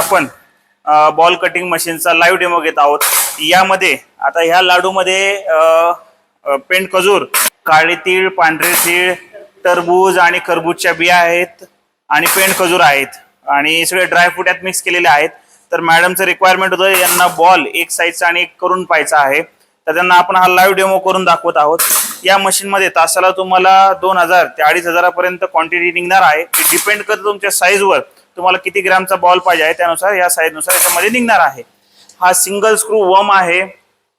आपण ball cutting मशीनचा live demo घेत आहोत. यामध्ये आता ह्या लाडूमध्ये पेंट खजूर काळे तीळ पांढरे तीळ टरबूज आणि खरबूजच्या बिया आहेत आणि पेंट खजूर आहेत आणि सगळे ड्रायफ्रूट यात मिक्स केलेले आहेत. तर मॅडमचं रिक्वायरमेंट होतं यांना बॉल एक साईजचा आणि एक करून पाहायचा आहे. तर त्यांना आपण हा लाईव्ह डेमो करून दाखवत आहोत. या मशीनमध्ये तासाला तुम्हाला दोन हजार ते अडीच हजारापर्यंत क्वांटिटी निघणार आहे. डिपेंड करतं तुमच्या साईजवर तुम्हाला किती ग्रामचा बॉल पाहिजे आहे त्यानुसार या साईजनुसार याच्यामध्ये निघणार आहे. हा सिंगल स्क्रू वम आहे.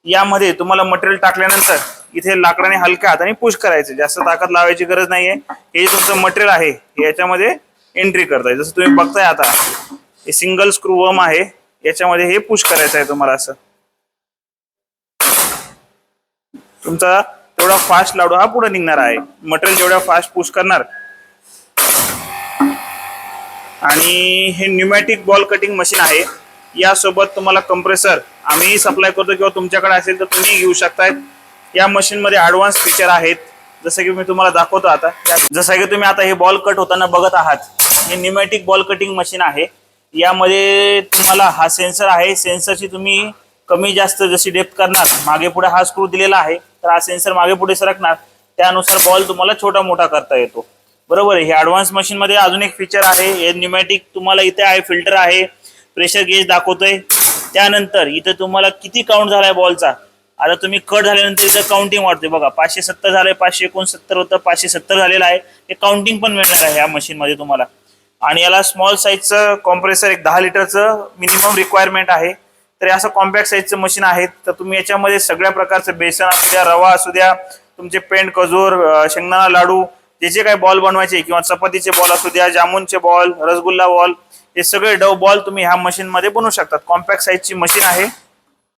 यामध्ये तुम्हाला मटेरियल टाकल्यानंतर इथे लाकडाने हलक्या हाताने पुश करायचे. जास्त ताकद लावायची गरज नाहीये. हे जे तुमचं मटेरियल आहे याच्यामध्ये एंट्री करताय जसं तुम्ही बघताय आता हे सिंगल स्क्रू वम आहे. याच्यामध्ये हे पुश करायचं आहे तुम्हाला असं. तुमचा तेवढा फास्ट लाडू हा पुढे निघणार आहे. मटेरियल जेवढ्या फास्ट पुश करणार आणि हे न्युमॅटिक बॉल कटिंग मशीन आहे. यासोबत तुम्हाला कंप्रेसर आम्ही सप्लाय करतो किंवा तुमच्याकडे असेल तर तुम्ही घेऊ शकताय. या मशीनमध्ये ॲडव्हान्स फीचर आहेत. जसं की मी तुम्हाला दाखवतो आता. जसं की तुम्ही आता हे बॉल कट होताना बघत आहात हे न्युमॅटिक बॉल कटिंग मशीन आहे. यामध्ये तुम्हाला हा सेन्सर आहे. सेन्सरची तुम्ही कमी जास्त जशी डेप्थ करणार मागे पुढे हा स्क्रू दिलेला आहे तर हा सेन्सर मागे पुढे सरकणार. त्यानुसार बॉल तुम्हाला छोटा मोठा करता येतो. बरोबर आहे. हे ऍडव्हान्स मशीन मध्ये अजून एक फीचर आहे. हे तुम्हाला इथे आहे फिल्टर आहे. प्रेशर गेज दाखवतोय. त्यानंतर इथे तुम्हाला किती काउंट झालाय बॉलचा आता तुम्ही कट झाल्यानंतर इथं काउंटिंग वाढते बघा पाचशे सत्तर झालंय पाचशे एकोणसत्तर होतं पाचशे सत्तर झालेलं आहे. हे काउंटिंग पण मिळणार आहे या मशीनमध्ये मध्ये तुम्हाला. आणि याला स्मॉल साईजचं कॉम्प्रेसर एक दहा लिटरचं मिनिमम रिक्वायरमेंट आहे. तर असं कॉम्पॅक्ट साईजचं मशीन आहे. तर तुम्ही याच्यामध्ये सगळ्या प्रकारचं बेसन असू द्या रवा असू द्या तुमचे पेंट कजूर शेंगदाणा लाडू त्याचे काय बॉल बनवायचे किंवा चपातीचे बॉल असू द्या जामुनचे बॉल रसगुल्ला बॉल हे सगळे डव बॉल तुम्ही ह्या मशीनमध्ये बनवू शकतात. कॉम्पॅक्ट साईजची मशीन आहे.